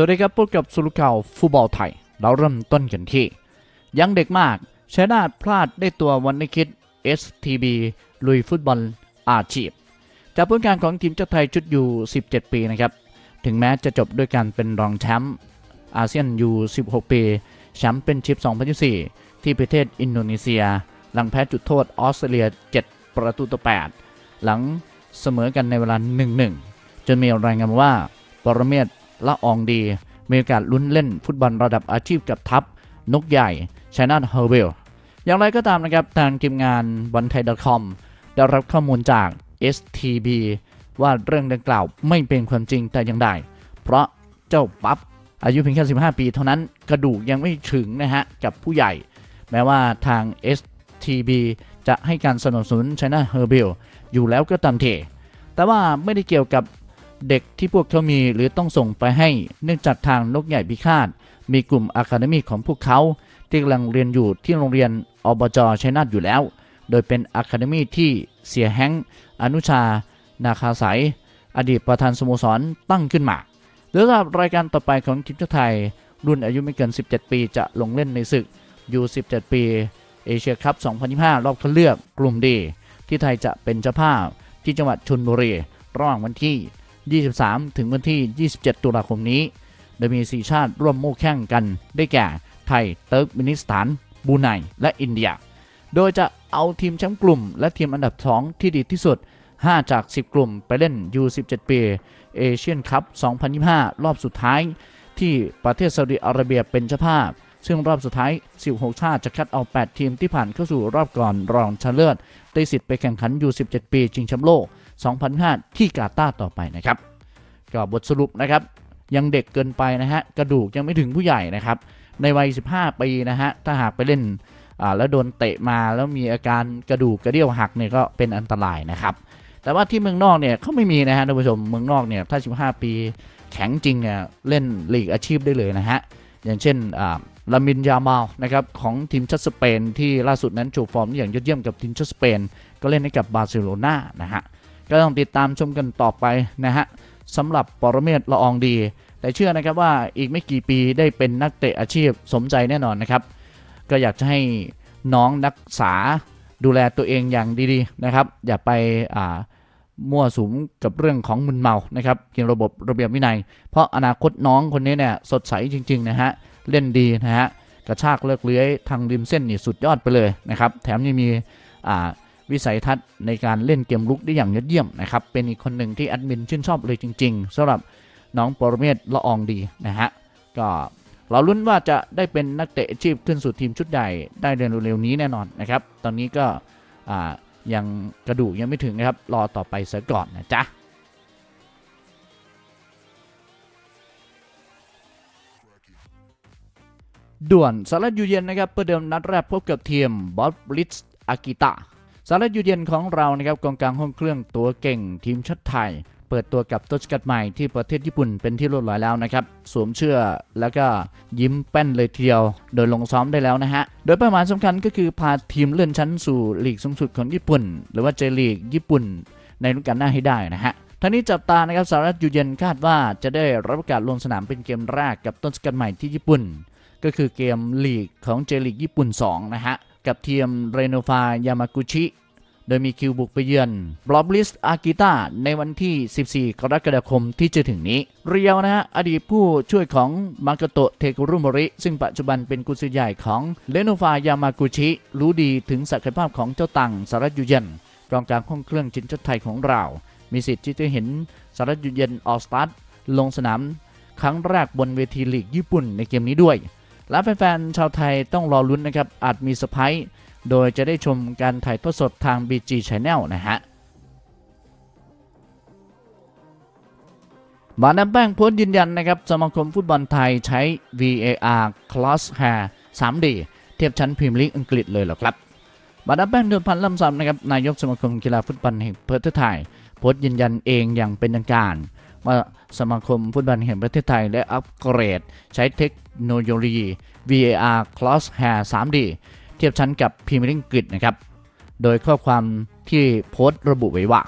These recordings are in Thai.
สวัสดีครับพบกับสุรุข่าวฟุตบอลไทย เราเริ่มต้นกันที่ ยังเด็กมากชัยนาทพลาดได้ตัววันนี้คิด STB ลุยฟุตบอลอาชีพ จากผลการของทีมชาติไทยชุดอยู่ 17 ปีนะครับ ถึงแม้จะจบด้วยการเป็นรองแชมป์อาเซียนอยู่ 16 ปีแชมป์เป็นชิป 2024 ที่ประเทศอินโดนีเซีย หลังแพ้จุดโทษออสเตรเลีย 7 ประตูต่อ 8 หลังเสมอกันในเวลา 1-1 จนมีรายงานว่าปรเมศ ละอองดี มีโอกาสลุ้นเล่นฟุตบอลระดับอาชีพกับทัพนกใหญ่ชนาทเฮอร์เวลอย่างไรก็ตามนะครับ ทางทีมงานบอลไทย .com ได้รับข้อมูลจาก STB ว่าเรื่องดังกล่าวไม่เป็นความจริงแต่อย่างใด เพราะเจ้าปั๊บอายุเพียงแค่ 15 ปีเท่านั้นกระดูกยังไม่ถึงนะฮะ กับผู้ใหญ่ แม้ว่าทาง STB จะให้การสนับสนุนชนาเฮอร์เบลอยู่แล้วก็ตามเทแต่ว่าไม่ได้เกี่ยวกับ เด็กที่พวกเขามีหรือต้องส่งไปให้ เนื่องจากทางนกใหญ่พิฆาต มีกลุ่มอะคาเดมีของพวกเขา ที่กำลังเรียนอยู่ที่โรงเรียนอบจชัยนาทอยู่แล้ว โดยเป็นอะคาเดมีที่เสียแฮงค์อนุชา นาคาสายอดีตประธานสโมสรตั้งขึ้นมาหรือสำหรับรายการต่อไปของทีมชาติไทย รุ่นอายุไม่เกิน 17 ปีจะลงเล่นในศึกยู17 ปีเอเชียคัพ 2025 รอบคัดเลือกกลุ่มดีที่ไทยจะเป็นเจ้าภาพที่จังหวัดชลบุรีระหว่างวันที่ 23 ถึงวันที่ 27 ตุลาคมนี้ โดยมี 4 ชาติร่วมโม่แข่งกัน ได้แก่ ไทย เติร์กมินิสถาน บูไน และอินเดีย โดยจะเอาทีมแชมป์กลุ่ม และทีมอันดับ 2 ที่ดีที่สุด 5 จาก 10 กลุ่มไปเล่น U17 ปีเอเชียนคัพ 2025 รอบสุดท้าย ที่ประเทศซาอุดิอาระเบียเป็นเจ้าภาพ ซึ่งรอบสุดท้าย 16 ชาติจะคัดเอา 8 ทีมที่ผ่านเข้าสู่รอบก่อนรองชนะเลิศได้สิทธิ์ไปแข่งขัน U17 ปีชิงแชมป์โลก 2005 ที่กาตาร์ต่อไปนะครับก็บทสรุปนะครับ ยังเด็กเกินไปนะฮะกระดูกยังไม่ถึงผู้ใหญ่นะครับในวัย 15 ปีนะฮะถ้าหากไปเล่นอ่าแล้วโดนเตะมาแล้วมีอาการกระดูกกระเดี่ยวหักเนี่ยก็เป็นอันตรายนะครับ แต่ว่าที่เมืองนอกเนี่ยเขาไม่มีนะฮะท่านผู้ชมเมืองนอกเนี่ยถ้า 15 ปีแข็งจริงเนี่ยเล่นลีกอาชีพได้เลยนะฮะอย่างเช่นอ่า ลามินยามาลนะครับของทีมชาติสเปน ที่ล่าสุดนั้นโชว์ฟอร์มอย่างยอดเยี่ยมกับทีมชาติสเปน ก็เล่นให้กับบาร์เซโลนานะฮะก็ต้องติดตามชมกันต่อไปนะฮะสำหรับปรเมศละอองดี แต่เชื่อนะครับว่าอีกไม่กี่ปีได้เป็นนักเตะอาชีพสมใจแน่นอนนะครับ ก็อยากจะให้น้องนักษาดูแลตัวเองอย่างดีๆนะครับ อย่าไปอ่ามั่วสุมกับเรื่องของมึนเมานะครับเกี่ยวระบบระเบียบวินัย เพราะอนาคตน้องคนนี้เนี่ยสดใสจริง ๆ นะฮะ เล่นดีนะฮะกระชากเลิกเลื้อยทางริมเส้นนี่สุดยอดไปเลยนะครับ แถมยังมีอ่าวิสัยทัศน์ในการเล่นเกมลุกได้อย่างยอดเยี่ยมนะครับ เป็นอีกคนหนึ่งที่แอดมินชื่นชอบเลยจริง ๆสำหรับน้องปรเมศละอองดีนะฮะก็เราลุ้นว่าจะได้เป็นนักเตะอาชีพขึ้นสู่ทีมชุดใหญ่ได้เร็วๆนี้แน่นอนนะครับ ตอนนี้ก็ยังกระดูกยังไม่ถึงนะครับ รอต่อไปซะก่อนนะจ๊ะ ด่วนสารัตยูเย็นนะครับประเดิมนัดแรกพบกับทีมบอสบลิสอากิตะสารัตยูเย็นของเรานะครับกองกลางห้องเครื่องตัวเก่งทีมชาติไทย เปิดตัวกับต้นสกัดใหม่ที่ประเทศญี่ปุ่นเป็นที่เรียบร้อยแล้วนะครับ สวมเชื่อแล้วก็ยิ้มแป้นเลยทีเดียว โดยลงซ้อมได้แล้วนะฮะ โดยเป้าหมายสำคัญก็คือพาทีมเลื่อนชั้นสู่ลีกสูงสุดของญี่ปุ่น หรือว่าเจลีกญี่ปุ่น ในฤดูกาลหน้าให้ได้นะฮะทั้งนี้จับตานะครับสารัตยูเย็นคาดว่าจะได้รับโอกาสลงสนามเป็นเกมแรกกับต้นสกัดใหม่ที่ญี่ปุ่น ก็คือเกมลีกของเจลีกญี่ปุ่น 2 นะฮะ กับทีมเรโนฟายามากุชิโดยมีคิวบุกไปเยือนบล็อบลิสอากิตาในวันที่ 14 กรกฎาคมที่จะถึงนี้ เรียวนะฮะ อดีตผู้ช่วยของมาโกโตะเทคุรุมริ ซึ่งปัจจุบันเป็นกุญซือใหญ่ของเรโนฟายามากุชิ รู้ดีถึงศักยภาพของเจ้าตังสารัตยูเย็นกองกลางห้องเครื่องจินชดไทยของเรา มีสิทธิ์ที่จะเห็นสารัตยูเย็นออสตาร์ลงสนามครั้งแรกบนเวทีลีกญี่ปุ่นในเกมนี้ด้วย และแฟนๆชาวไทยต้องรอลุ้นนะครับ อาจมีเซอร์ไพรส์โดยจะได้ชมการถ่ายทอดสดทาง BG Channel นะฮะบาดน้ำแป้งโพ้นยืนยันนะครับ สมาคมฟุตบอลไทยใช้ VAR Crosshair 3D เทียบชั้นพรีเมียร์ลีกอังกฤษเลยเหรอครับบาดน้ำแป้งเดิมพันลำซ้ำนะครับ นายกสมาคมกีฬาฟุตบอลแห่งประเทศไทยโพสต์ยืนยันเองอย่างเป็นทางการ ว่าสมาคมฟุตบอลแห่งประเทศไทยได้อัปเกรด ใช้เทคโนโลยี VAR Crosshair 3D เทียบชั้นกับพรีเมียร์ลีกอังกฤษนะครับ โดยข้อความที่โพสต์ระบุไว้ว่า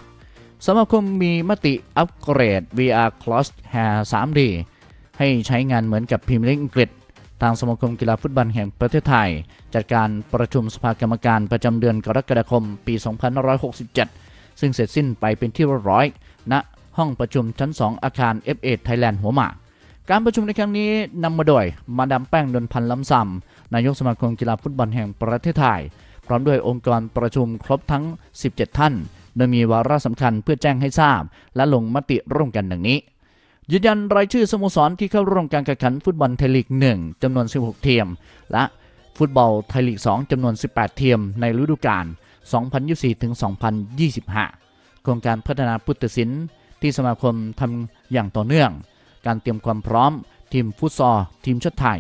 สมาคมมีมติอัปเกรด VR Crosshair 3D ให้ใช้งานเหมือนกับพรีเมียร์ลีกอังกฤษ ทางสมาคมกีฬาฟุตบอลแห่งประเทศไทย จัดการประชุมสภากรรมการประจำเดือนกรกฎาคมปี 2567 ซึ่งเสร็จสิ้นไปเป็นที่เรียบร้อยณ ห้องประชุมชั้น 2 อาคาร F8 Thailand หัวหมาก การประชุมในครั้งนี้นำมาโดย มาดามแป้งดนพันธ์ล้ำซำนายกสมาคมกีฬาฟุตบอลแห่งประเทศไทย พร้อมด้วยองค์กรประชุมครบทั้ง 17 ท่าน โดยมีวาระสำคัญเพื่อแจ้งให้ทราบ และลงมติร่วมกันดังนี้ยืนยันรายชื่อสโมสรที่เข้าร่วมการแข่งขันฟุตบอลไทยลีก 1จำนวน 16 ทีม และฟุตบอลไทยลีก 2จำนวน 18 ทีม ในฤดูกาล 2024-2025 โครงการพัฒนาพุทธศิลป์ ที่สมาคมทำอย่างต่อเนื่อง การเตรียมความพร้อม ทีมฟุตซอลทีมชาติไทย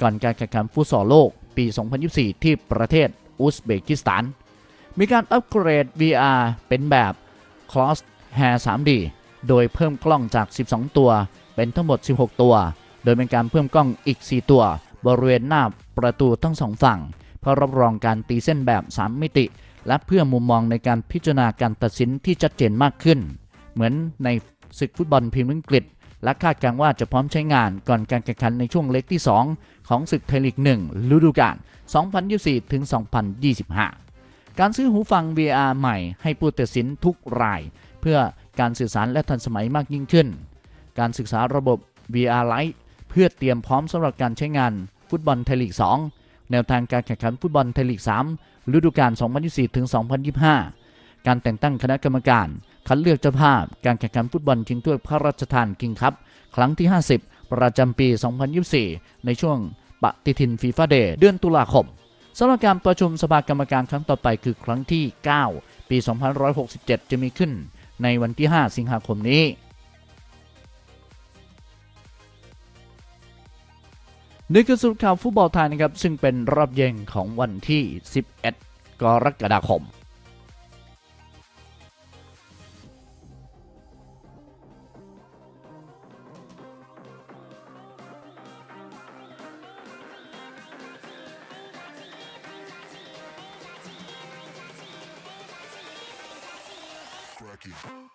ก่อนการแข่งขันฟุตซอลโลกปี 2024 ที่ประเทศอุซเบกิสถาน มีการอัปเกรด VR เป็นแบบ Cross Hair 3D โดยเพิ่มกล้องจาก 12 ตัว เป็นทั้งหมด 16 ตัว โดยเป็นการเพิ่มกล้องอีก 4 ตัว บริเวณหน้าประตูทั้งสองฝั่ง เพื่อรับรองการตีเส้นแบบ 3 มิติ และเพื่อมุมมองในการพิจารณาการตัดสินที่ชัดเจนมากขึ้น เหมือนในศึกฟุตบอลพรีเมียร์อังกฤษ และคาดการว่าจะพร้อมใช้งานก่อนการแข่งขันในช่วงเล็กที่ 2 ของศึกไทยลีก 1 ฤดูกาล 2024 ถึง 2025 การซื้อหูฟัง VR ใหม่ให้ผู้ตัดสินทุกราย เพื่อการสื่อสารและทันสมัยมากยิ่งขึ้น การศึกษาระบบ VR Lite เพื่อเตรียมพร้อมสำหรับการใช้งานฟุตบอลไทยลีก 2 แนวทางการแข่งขันฟุตบอลไทยลีก 3 ฤดูกาล 2024 ถึง 2025 การแต่งตั้งคณะกรรมการ คัดเลือกเจ้าภาพ การแข่งขันฟุตบอลชิงถ้วยพระราชทานกิงคัพครั้งที่ 50 ประจำปี 2024 ในช่วงปฏิทินฟีฟ่าเดย์เดือนตุลาคมสำหรับการประชุมสภากรรมการครั้งต่อไปคือครั้งที่ 9 ปี 2567 จะมีขึ้นในวันที่ 5 สิงหาคมนี้นี่คือสรุปข่าวฟุตบอลไทยนะครับ ซึ่งเป็นรอบเย็นของวันที่ 11 กรกฎาคม aqui.